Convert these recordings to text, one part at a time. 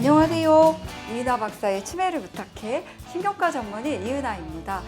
안녕하세요. 이은하 박사의 치매를 부탁해 신경과 전문의 이은하입니다.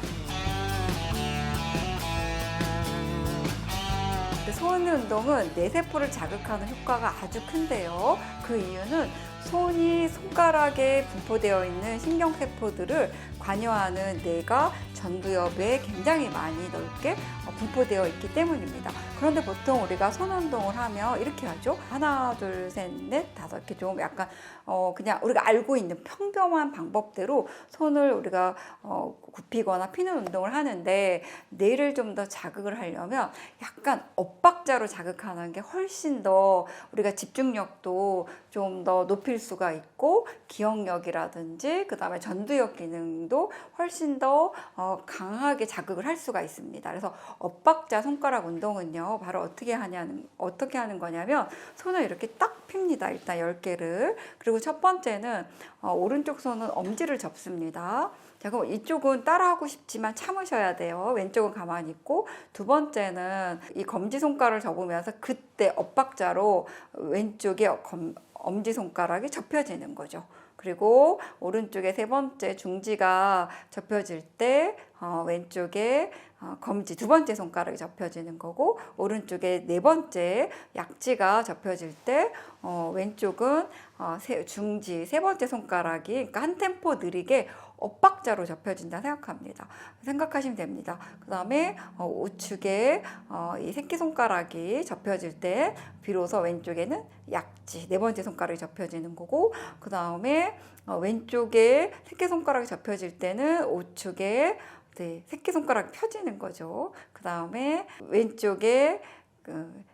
손 운동은 뇌세포를 자극하는 효과가 아주 큰데요. 그 이유는 손이 손가락에 분포되어 있는 신경세포들을 관여하는 뇌가 전두엽에 굉장히 많이 넓게 어, 분포되어 있기 때문입니다. 그런데 보통 우리가 손 운동을 하면 이렇게 하죠. 하나, 둘, 셋, 넷, 다섯 이렇게 좀 약간 어 그냥 우리가 알고 있는 평범한 방법대로 손을 우리가 어 굽히거나 피는 운동을 하는데 뇌를 좀 더 자극을 하려면 약간 엇박자로 자극하는 게 훨씬 더 우리가 집중력도 좀 더 높일 수가 있고 기억력이라든지 그다음에 전두엽 기능도 훨씬 더 어, 강하게 자극을 할 수가 있습니다. 그래서 엇박자 손가락 운동은요. 바로 어떻게 하냐는 어떻게 하는 거냐면 손을 이렇게 딱 핍니다. 일단 10개를. 그리고 첫 번째는 어, 오른쪽 손은 엄지를 접습니다. 자, 그럼 이쪽은 따라하고 싶지만 참으셔야 돼요. 왼쪽은 가만히 있고 두 번째는 이 검지 손가락을 접으면서 그때 엇박자로 왼쪽에 검, 엄지 손가락이 접혀지는 거죠. 그리고 오른쪽에 세 번째 중지가 접혀질 때 어, 왼쪽에 어, 검지 두 번째 손가락이 접혀지는 거고 오른쪽에 네 번째 약지가 접혀질 때 어, 왼쪽은 어, 세, 중지 세 번째 손가락이 그러니까 한 템포 느리게 엇박자로 접혀진다 생각합니다. 생각하시면 됩니다. 그 다음에 어, 우측에 어, 이 새끼손가락이 접혀질 때 비로소 왼쪽에는 약지 네 번째 손가락이 접혀지는 거고 그 다음에 어, 왼쪽에 새끼손가락이 접혀질 때는 우측에 네, 새끼손가락이 펴지는 거죠. 그 다음에 왼쪽에 그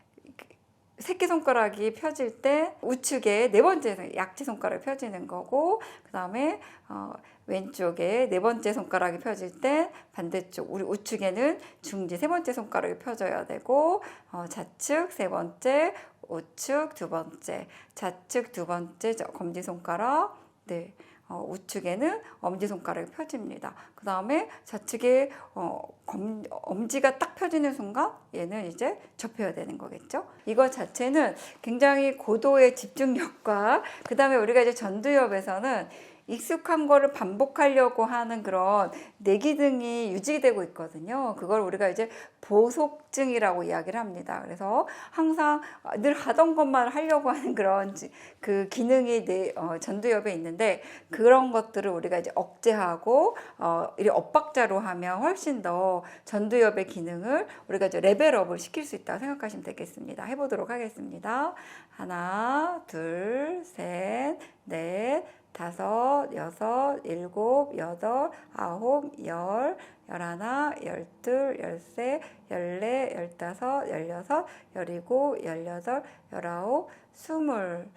새끼손가락이 펴질 때 우측에 네 번째 약지 손가락이 펴지는 거고 그 다음에 어, 왼쪽에 네 번째 손가락이 펴질 때 반대쪽 우리 우측에는 중지 세 번째 손가락이 펴져야 되고 어, 좌측 세 번째 우측 두 번째 좌측 두 번째 검지 손가락 네. 어, 우측에는 엄지손가락이 펴집니다. 그 다음에 좌측에 어, 검, 엄지가 딱 펴지는 순간 얘는 이제 접혀야 되는 거겠죠. 이거 자체는 굉장히 고도의 집중력과 그 다음에 우리가 이제 전두엽에서는 익숙한 거를 반복하려고 하는 그런 내기능이 유지되고 있거든요. 그걸 우리가 이제 보속증이라고 이야기를 합니다. 그래서 항상 늘 하던 것만 하려고 하는 그런 그 기능이 내 어, 전두엽에 있는데 그런 것들을 우리가 이제 억제하고 어, 이리 엇박자로 하면 훨씬 더 전두엽의 기능을 우리가 이제 레벨업을 시킬 수 있다고 생각하시면 되겠습니다. 해보도록 하겠습니다. 하나, 둘, 셋, 넷. 다섯, 여섯, 일곱, 여덟, 아홉, 열, 열하나, 열둘, 열세, 열네, 열다섯, 열여섯, 열일곱, 열여덟, 열아홉, 스물.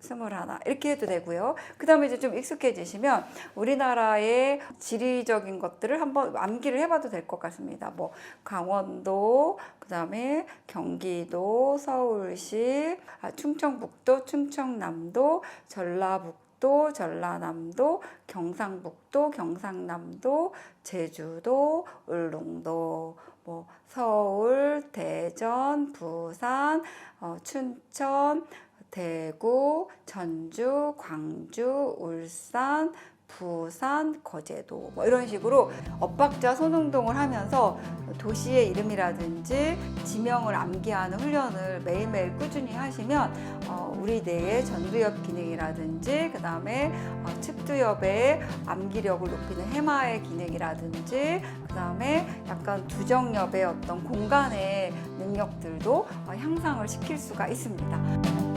스물하나 이렇게 해도 되고요. 그 다음에 이제 좀 익숙해지시면 우리나라의 지리적인 것들을 한번 암기를 해봐도 될 것 같습니다. 뭐 강원도, 그 다음에 경기도, 서울시, 아, 충청북도, 충청남도, 전라북도 도 전라남도, 경상북도, 경상남도, 제주도, 울릉도, 뭐 서울, 대전, 부산, 어, 춘천, 대구, 전주, 광주, 울산, 부산, 거제도 뭐 이런 식으로 엇박자 손운동을 하면서 도시의 이름이라든지 지명을 암기하는 훈련을 매일매일 꾸준히 하시면 어, 우리 뇌의 전두엽 기능이라든지 그 다음에 어, 측두엽의 암기력을 높이는 해마의 기능이라든지 그 다음에 약간 두정엽의 어떤 공간의 능력들도 어, 향상을 시킬 수가 있습니다.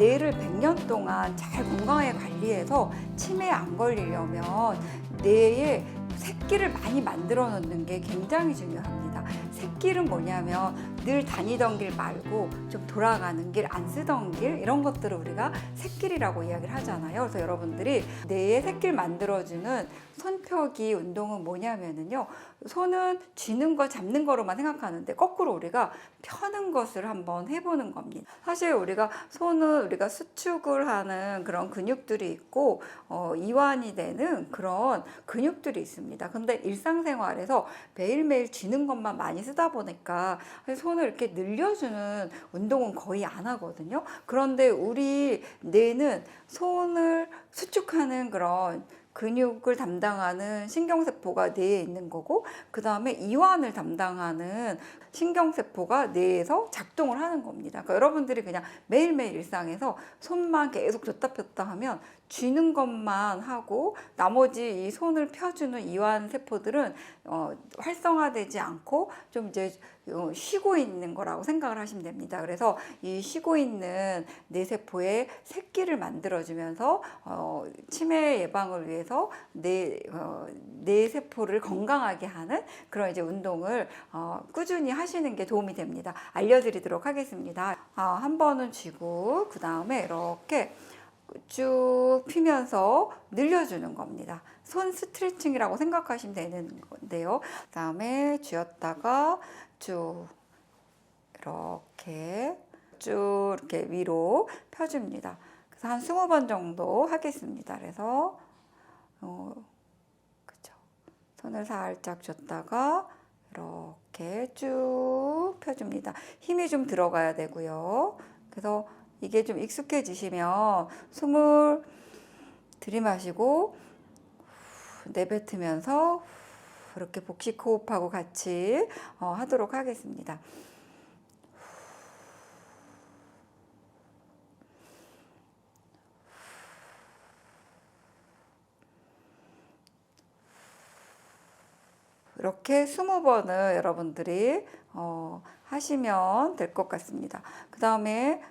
뇌를 100년 동안 잘 건강하게 관리해서 치매에 안 걸리려면 뇌에 새끼를 많이 만들어 놓는 게 굉장히 중요합니다. 새끼는 뭐냐면 늘 다니던 길 말고 좀 돌아가는 길, 안 쓰던 길 이런 것들을 우리가 새길이라고 이야기를 하잖아요. 그래서 여러분들이 뇌에 새길 만들어주는 손펴기 운동은 뭐냐면은요. 손은 쥐는 거 잡는 거로만 생각하는데 거꾸로 우리가 펴는 것을 한번 해보는 겁니다. 사실 우리가 손은 우리가 수축을 하는 그런 근육들이 있고 어, 이완이 되는 그런 근육들이 있습니다. 근데 일상생활에서 매일매일 쥐는 것만 많이 쓰다 보니까 손 손을 이렇게 늘려주는 운동은 거의 안 하거든요. 그런데 우리 뇌는 손을 수축하는 그런 근육을 담당하는 신경세포가 뇌에 있는 거고, 그 다음에 이완을 담당하는 신경세포가 뇌에서 작동을 하는 겁니다. 그러니까 여러분들이 그냥 매일매일 일상에서 손만 계속 줬다 폈다 하면 쥐는 것만 하고 나머지 이 손을 펴주는 이완 세포들은 어, 활성화되지 않고 좀 이제 어, 쉬고 있는 거라고 생각을 하시면 됩니다. 그래서 이 쉬고 있는 뇌세포의 새끼를 만들어주면서 어, 치매 예방을 위해서 뇌, 어, 뇌세포를 건강하게 하는 그런 이제 운동을 어, 꾸준히 하시는 게 도움이 됩니다. 알려드리도록 하겠습니다. 아, 한 번은 쥐고 그 다음에 이렇게 쭉 피면서 늘려주는 겁니다. 손 스트레칭이라고 생각하시면 되는 건데요. 그 다음에 쥐었다가 쭉 이렇게 쭉 이렇게 위로 펴줍니다. 그래서 한 20번 정도 하겠습니다. 그래서 어, 그죠. 손을 살짝 줬다가 이렇게 쭉 펴줍니다. 힘이 좀 들어가야 되고요. 그래서 이게 좀 익숙해지시면 숨을 들이마시고 후, 내뱉으면서 후, 이렇게 복식 호흡하고 같이 어, 하도록 하겠습니다. 이렇게 20번을 여러분들이 어, 하시면 될 것 같습니다. 그 다음에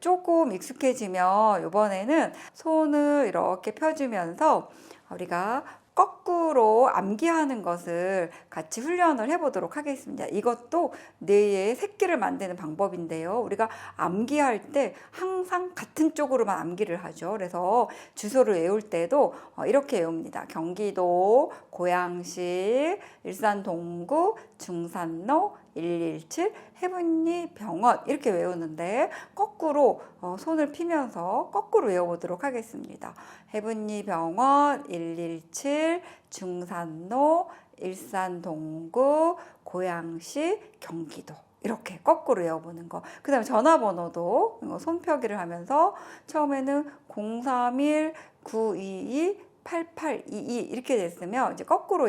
조금 익숙해지면 이번에는 손을 이렇게 펴주면서 우리가 거꾸로 암기하는 것을 같이 훈련을 해보도록 하겠습니다. 이것도 뇌의 새끼를 만드는 방법인데요. 우리가 암기할 때 항상 같은 쪽으로만 암기를 하죠. 그래서 주소를 외울 때도 어, 이렇게 외웁니다. 경기도, 고양시, 일산 동구, 중산로, 117 해븐리 병원 이렇게 외우는데 거꾸로 어, 손을 피면서 거꾸로 외워보도록 하겠습니다. 해븐리 병원 117 중산로 일산 동구 고양시 경기도 이렇게 거꾸로 외워보는 거. 그 다음에 전화번호도 손펴기를 하면서 처음에는 031 922 8822 이렇게 됐으면 이제 거꾸로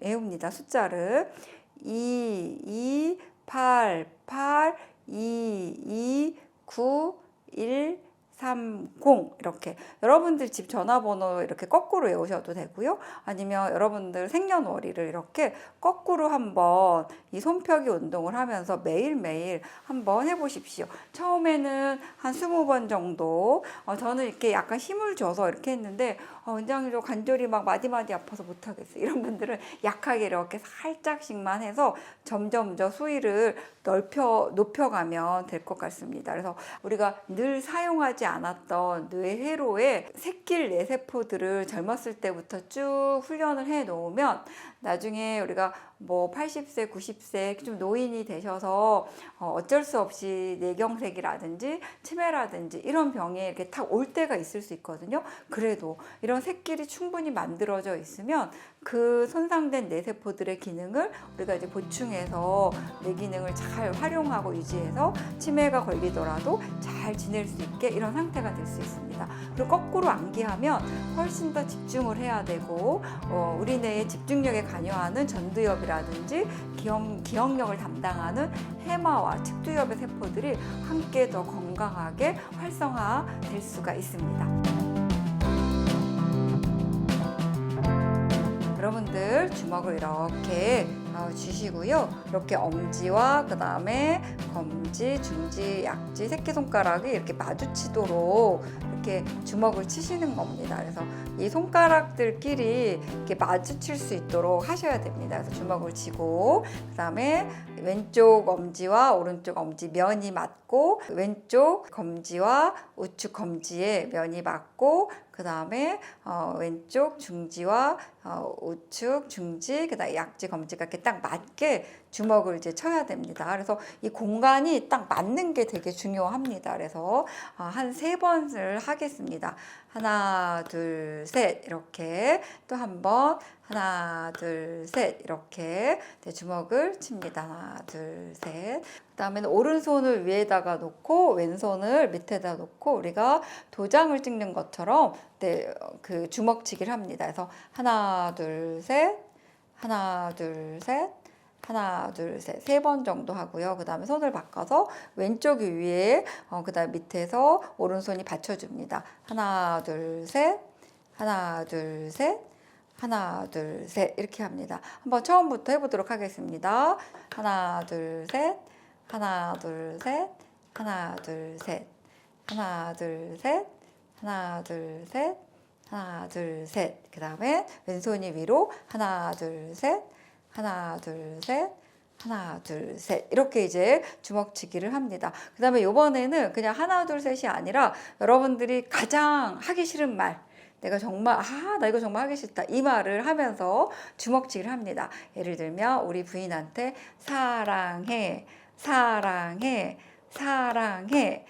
외웁니다. 숫자를 2 2 8 8 2 2 9 1 30 이렇게 여러분들 집 전화번호 이렇게 거꾸로 외우셔도 되고요. 아니면 여러분들 생년월일을 이렇게 거꾸로 한번 이 손펴기 운동을 하면서 매일매일 한번 해보십시오. 처음에는 한 20번 정도 어, 저는 이렇게 약간 힘을 줘서 이렇게 했는데 어, 원장님 저 관절이 막 마디마디 아파서 못하겠어요. 이런 분들은 약하게 이렇게 살짝씩만 해서 점점 저 수위를 넓혀 높여가면 될 것 같습니다. 그래서 우리가 늘 사용하지 않았던 뇌회로의 새끼 뇌세포들을 젊었을 때부터 쭉 훈련을 해 놓으면 나중에 우리가 뭐 80세, 90세 좀 노인이 되셔서 어, 어쩔 수 없이 뇌경색이라든지 치매라든지 이런 병에 이렇게 탁 올 때가 있을 수 있거든요. 그래도 이런 새끼리 충분히 만들어져 있으면 그 손상된 뇌세포들의 기능을 우리가 이제 보충해서 뇌 기능을 잘 활용하고 유지해서 치매가 걸리더라도 잘 지낼 수 있게 이런 상태가 될 수 있습니다. 그리고 거꾸로 암기하면 훨씬 더 집중을 해야 되고 어, 우리 뇌의 집중력에 관여하는 전두엽이라 든지 기억, 기억력을 담당하는 해마와 측두엽의 세포들이 함께 더 건강하게 활성화될 수가 있습니다. 여러분들 주먹을 이렇게 어, 주시고요. 이렇게 엄지와 그 다음에 검지, 중지, 약지, 새끼손가락이 이렇게 마주치도록 이렇게 주먹을 치시는 겁니다. 그래서 이 손가락들끼리 이렇게 마주칠 수 있도록 하셔야 됩니다. 그래서 주먹을 쥐고 그 다음에 왼쪽 엄지와 오른쪽 엄지 면이 맞고 왼쪽 검지와 우측 검지의 면이 맞고 그 다음에 어, 왼쪽 중지와 어, 우측 중지 그다음 약지 검지가 이렇게 딱 맞게 주먹을 이제 쳐야 됩니다. 그래서 이 공간이 딱 맞는 게 되게 중요합니다. 그래서 어, 한세 번을 하겠습니다. 하나, 둘, 셋. 이렇게 또 한 번. 하나, 둘, 셋. 이렇게 네, 주먹을 칩니다. 하나, 둘, 셋. 그 다음에는 오른손을 위에다가 놓고 왼손을 밑에다 놓고 우리가 도장을 찍는 것처럼 네, 그 주먹치기를 합니다. 그래서 하나, 둘, 셋. 하나, 둘, 셋. 하나, 둘, 셋, 세 번 정도 하고요. 그 다음에 손을 바꿔서 왼쪽이 위에, 어, 그 다음 밑에서 오른손이 받쳐줍니다. 하나, 둘, 셋, 하나, 둘, 셋, 하나, 둘, 셋, 이렇게 합니다. 한번 처음부터 해보도록 하겠습니다. 하나, 둘, 셋, 하나, 둘, 셋, 하나, 둘, 셋, 하나, 둘, 셋, 하나, 둘, 셋, 하나, 둘, 셋. 그 다음에 왼손이 위로, 하나, 둘, 셋, 하나, 둘, 셋. 하나, 둘, 셋. 이렇게 이제 주먹치기를 합니다. 그 다음에 이번에는 그냥 하나, 둘, 셋이 아니라 여러분들이 가장 하기 싫은 말. 내가 정말, 아, 나 이거 정말 하기 싫다. 이 말을 하면서 주먹치기를 합니다. 예를 들면, 우리 부인한테 사랑해, 사랑해, 사랑해,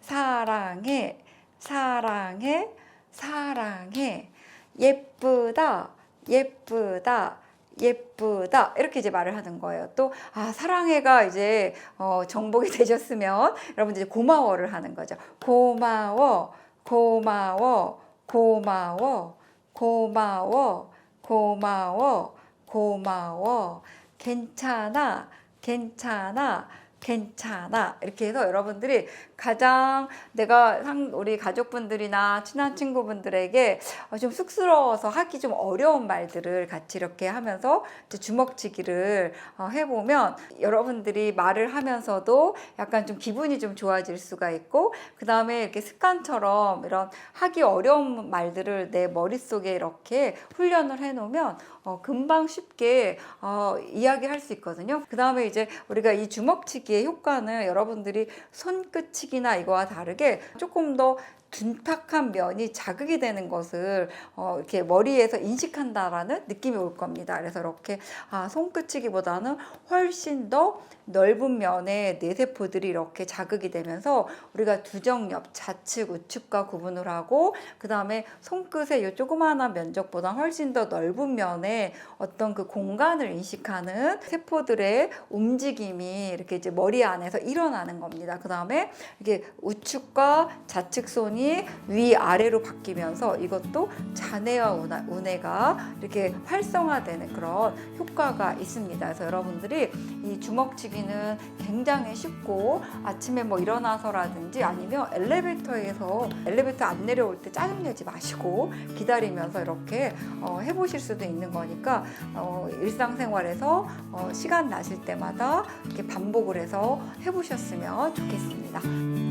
사랑해, 사랑해, 사랑해, 예쁘다, 예쁘다, 예쁘다 이렇게 이제 말을 하는 거예요. 또 아 사랑해가 이제 어, 정복이 되셨으면 여러분들 이제 고마워를 하는 거죠. 고마워, 고마워, 고마워, 고마워, 고마워, 고마워, 괜찮아, 괜찮아. 괜찮아 이렇게 해서 여러분들이 가장 내가 상 우리 가족분들이나 친한 친구분들에게 어, 좀 쑥스러워서 하기 좀 어려운 말들을 같이 이렇게 하면서 주먹치기를 어, 해보면 여러분들이 말을 하면서도 약간 좀 기분이 좀 좋아질 수가 있고 그 다음에 이렇게 습관처럼 이런 하기 어려운 말들을 내 머릿속에 이렇게 훈련을 해놓으면 어, 금방 쉽게 어, 이야기할 수 있거든요. 그 다음에 이제 우리가 이 주먹치기 의 효과는 여러분들이 손끝치기나 이거와 다르게 조금 더 둔탁한 면이 자극이 되는 것을 어, 이렇게 머리에서 인식한다라는 느낌이 올 겁니다. 그래서 이렇게 아, 손끝치기보다는 훨씬 더 넓은 면의 뇌세포들이 이렇게 자극이 되면서 우리가 두정엽, 좌측, 우측과 구분을 하고 그 다음에 손끝의 이 조그마한 면적보다 훨씬 더 넓은 면의 어떤 그 공간을 인식하는 세포들의 움직임이 이렇게 이제 머리 안에서 일어나는 겁니다. 그 다음에 이게 우측과 좌측 손이 위 아래로 바뀌면서 이것도 운하- 운해가 이렇게 활성화되는 그런 효과가 있습니다. 그래서 여러분들이 이 주먹치기는 굉장히 쉽고 아침에 뭐 일어나서라든지 아니면 엘리베이터에서 엘리베이터 안 내려올 때 짜증내지 마시고 기다리면서 이렇게 어, 해보실 수도 있는 거니까 어, 일상생활에서 어, 시간 나실 때마다 이렇게 반복을 해서 해보셨으면 좋겠습니다.